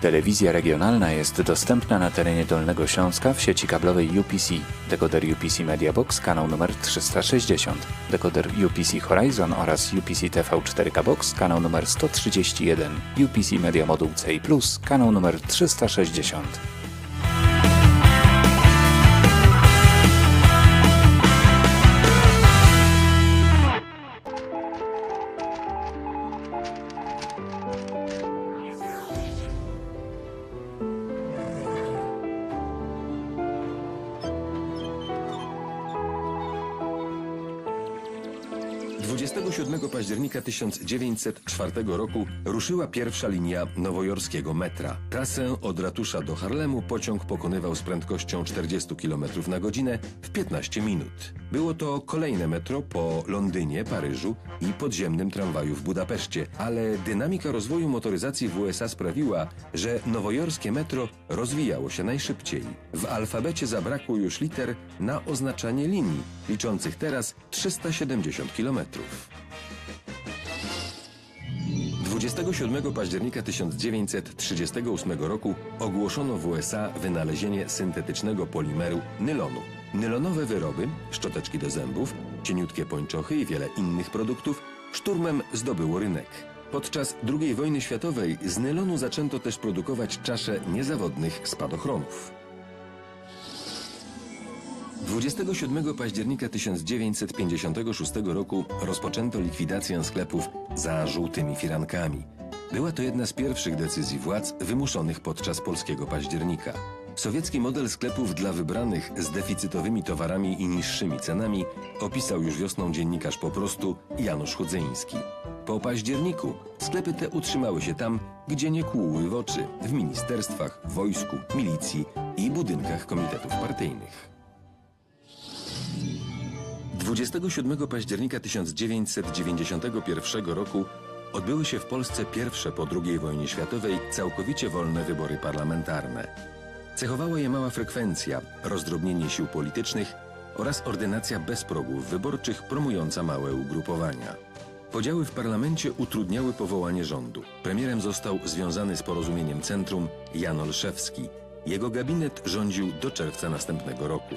Telewizja regionalna jest dostępna na terenie Dolnego Śląska w sieci kablowej UPC. Dekoder UPC Media Box kanał numer 360, dekoder UPC Horizon oraz UPC TV 4K Box kanał numer 131, UPC Media Moduł Plus kanał numer 360. 27 października 1904 roku ruszyła pierwsza linia nowojorskiego metra. Trasę od ratusza do Harlemu pociąg pokonywał z prędkością 40 km na godzinę w 15 minut. Było to kolejne metro po Londynie, Paryżu i podziemnym tramwaju w Budapeszcie, ale dynamika rozwoju motoryzacji w USA sprawiła, że nowojorskie metro rozwijało się najszybciej. W alfabecie zabrakło już liter na oznaczanie linii, liczących teraz 370 kilometrów. 27 października 1938 roku ogłoszono w USA wynalezienie syntetycznego polimeru nylonu. Nylonowe wyroby, szczoteczki do zębów, cieniutkie pończochy i wiele innych produktów szturmem zdobyło rynek. Podczas II wojny światowej z nylonu zaczęto też produkować czasze niezawodnych spadochronów. 27 października 1956 roku rozpoczęto likwidację sklepów za żółtymi firankami. Była to jedna z pierwszych decyzji władz wymuszonych podczas polskiego października. Sowiecki model sklepów dla wybranych z deficytowymi towarami i niższymi cenami opisał już wiosną dziennikarz po prostu Janusz Chudzyński. Po październiku sklepy te utrzymały się tam, gdzie nie kłuły w oczy w ministerstwach, wojsku, milicji i budynkach komitetów partyjnych. 27 października 1991 roku odbyły się w Polsce pierwsze po II wojnie światowej całkowicie wolne wybory parlamentarne. Cechowała je mała frekwencja, rozdrobnienie sił politycznych oraz ordynacja bez progów wyborczych promująca małe ugrupowania. Podziały w parlamencie utrudniały powołanie rządu. Premierem został związany z porozumieniem Centrum Jan Olszewski. Jego gabinet rządził do czerwca następnego roku.